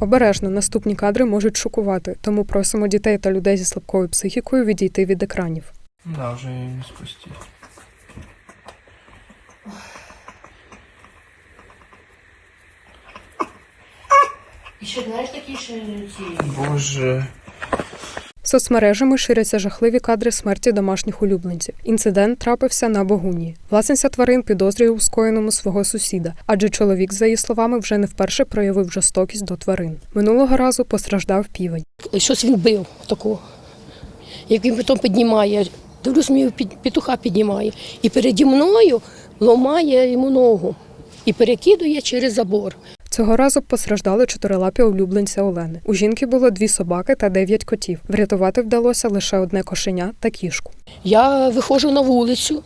Обережно наступні кадри можуть шокувати, тому просимо дітей та людей зі слабкою психікою відійти від екранів. Да, вже не спустив. І ще знаєш такі ще ці. Боже. Соцмережами ширяться жахливі кадри смерті домашніх улюбленців. Інцидент трапився на Богуні. Власниця тварин підозрює у скоєному свого сусіда, адже чоловік, за її словами, вже не вперше проявив жорстокість до тварин. Минулого разу постраждав півень. Щось він бив такого. Як він потім піднімає, дивлюсь, мій петуха піднімає. І переді мною ламає йому ногу і перекидує через забор. Цього разу постраждали чотирилапі улюбленця Олени. У жінки було дві собаки та дев'ять котів. Врятувати вдалося лише одне кошеня та кішку. Я виходжу на вулицю,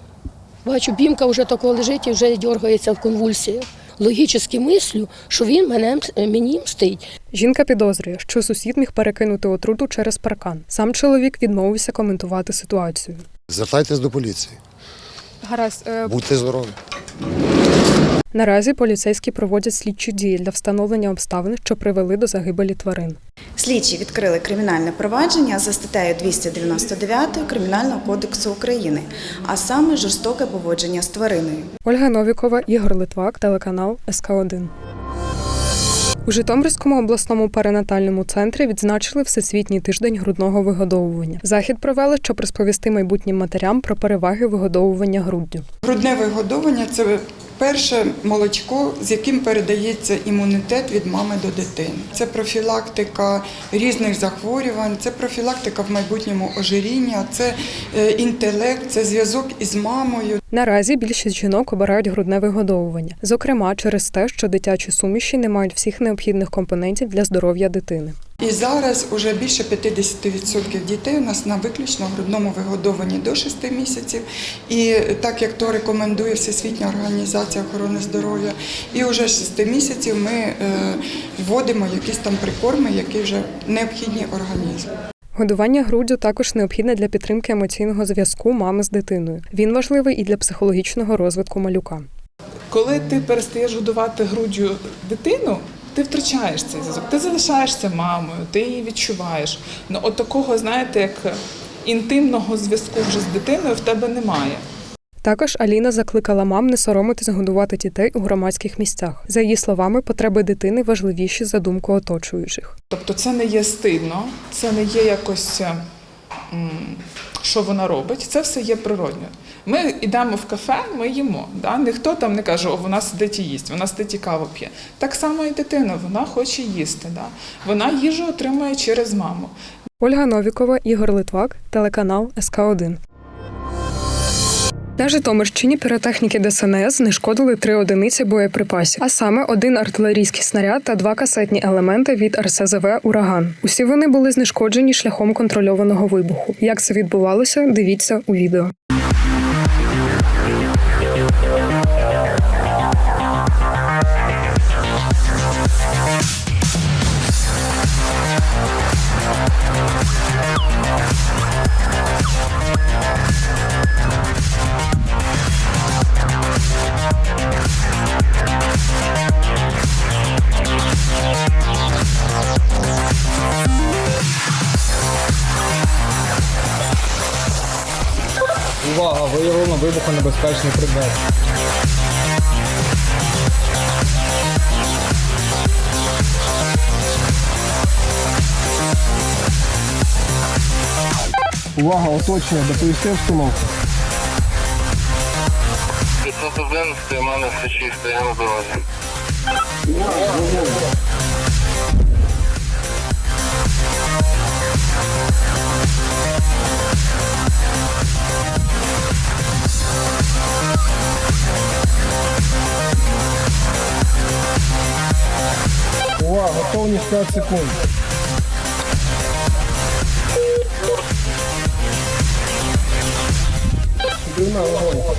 бачу, бімка вже тако лежить і вже дергається в конвульсіях. Логічно мислю, що він мене, мені мстить. Жінка підозрює, що сусід міг перекинути отруту через паркан. Сам чоловік відмовився коментувати ситуацію. Звертайтесь до поліції. Гаразд, е, Будьте здорові. Наразі поліцейські проводять слідчі дії для встановлення обставин, що привели до загибелі тварин. Слідчі відкрили кримінальне провадження за статтею 299 Кримінального кодексу України, а саме жорстоке поводження з твариною. Ольга Новікова, Ігор Литвак, телеканал СК 1 У Житомирському обласному перинатальному центрі відзначили Всесвітній тиждень грудного вигодовування. Захід провели, щоб розповісти майбутнім матерям про переваги вигодовування груддю. Грудне вигодовування це перше молочко, з яким передається імунітет від мами до дитини. Це профілактика різних захворювань, це профілактика в майбутньому ожиріння, це е, інтелект, це зв'язок із мамою. Наразі більшість жінок обирають грудне вигодовування, зокрема через те, що дитячі суміші не мають всіх необхідних компонентів для здоров'я дитини. І зараз уже більше 50% дітей у нас на виключно грудному вигодованні до 6 місяців. І так як то рекомендує Всесвітня організація охорони здоров'я, і вже з 6 місяців ми е, вводимо якісь там прикорми, які вже необхідні організму. Годування груддю також необхідне для підтримки емоційного зв'язку мами з дитиною. Він важливий і для психологічного розвитку малюка. Коли ти перестаєш годувати груддю дитину, ти втрачаєш цей зв'язок. Ти залишаєшся мамою, ти її відчуваєш. Ну от такого, знаєте, як інтимного зв'язку вже з дитиною в тебе немає. Також Аліна закликала мам не соромитись годувати дітей у громадських місцях. За її словами, потреби дитини важливіші за думку оточуючих. Тобто це не є стидно, це не є якось, е, м, що вона робить, це все є природньо. Ми йдемо в кафе, ми їмо. Да? Ніхто там не каже, о, вона сидить і їсть, вона сидить і каву п'є. Так само і дитина, вона хоче їсти. Да? Вона їжу отримує через маму. Ольга Новікова, Ігор Литвак, телеканал СК 1 на Житомирщині піротехніки ДСНС знешкодили три одиниці боєприпасів, а саме один артилерійський снаряд та два касетні елементи від РСЗВ Ураган. Усі вони були знешкоджені шляхом контрольованого вибуху. Як це відбувалося? Дивіться у відео. Увага! Виявлено вибухонебезпечний предмет. Увага, оточення, доповісти обстановку. 511, у мене все чисто, я на дорозі. Готовність 5 секунд. Сюди на вогонь.